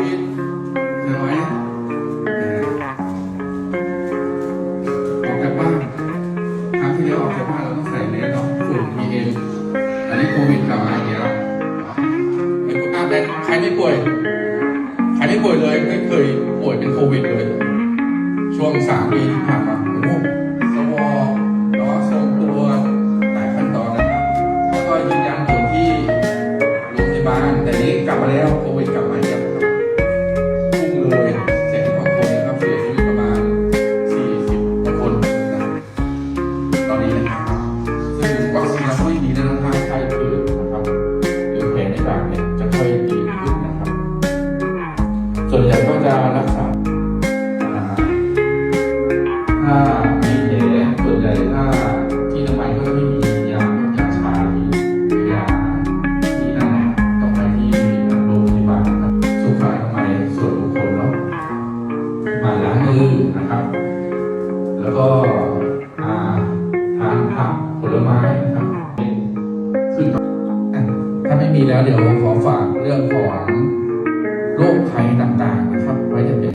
วิดใช่ไหมเออออกจากบ้านครั้งที่แล้วออกจากบ้านเราต้องใส่แมสเนาะฝุ่น PM อันนี้โควิดกลับมาอีกแล้วไม่ป่วยอะแต่ใครไม่ป่วย ใครไม่ป่วยเลยไม่เคยป่วยเป็นโควิดเลย ช่วงสามปีที่ผ่านมาโอ้โหสวอ ส่วนใหญ่ก็จะรักษาถ้ามีแผลส่วนใหญ่ถ้าที่ทำไมก็จะไม่มียายาชาหรือยาที่นั่นนะต้องไปที่โรงพยาบาลนะครับสุขอนามัยส่วนบุคคลเนาะมาล้างมือนะครับ แล้วก็ทานผักผลไม้นะครับซึ่งถ้าไม่มีแล้วเดี๋ยวขอฝากเรื่องของ โรคภัยต่างๆนะครับไว้จะเป็น